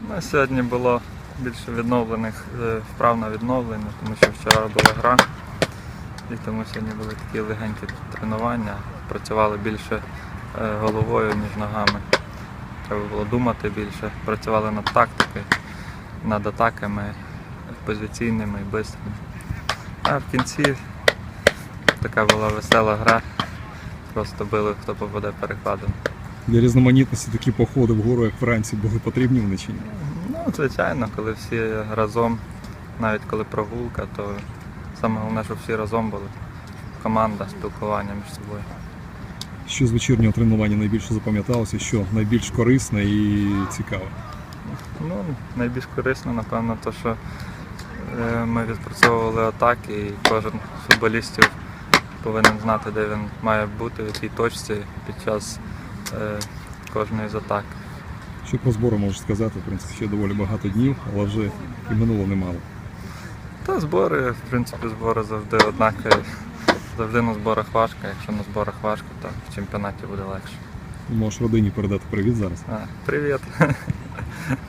Ну, сьогодні було більше відновлених е, вправ на відновлення, тому що вчора була гра, і тому сьогодні були такі легенькі тренування. Працювали більше е, головою, ніж ногами. Треба було думати більше. Працювали над тактикою, над атаками позиційними і бистрими. А в кінці така була весела гра. Просто били, хто попаде перекладом. Для різноманітності такі походи вгору, як вранці, були потрібні вони чи ні? Ну, звичайно, коли всі разом, навіть коли прогулка, то саме головне, щоб всі разом були. Команда, спілкування між собою. Що з вечірнього тренування найбільше запам'яталося, що найбільш корисне і цікаве? Ну, найбільш корисно, напевно, то, що е, ми відпрацьовували атаки, і кожен з футболістів повинен знати, де він має бути, в якій точці під час е, кожної з атак. Що про збори можеш сказати? В принципі, ще доволі багато днів, але вже і минуло немало. Та збори, в принципі, збори завжди однакові. Завжди на зборах важко. Якщо на зборах важко, то в чемпіонаті буде легше. Можеш родині передати привіт зараз. А, привіт.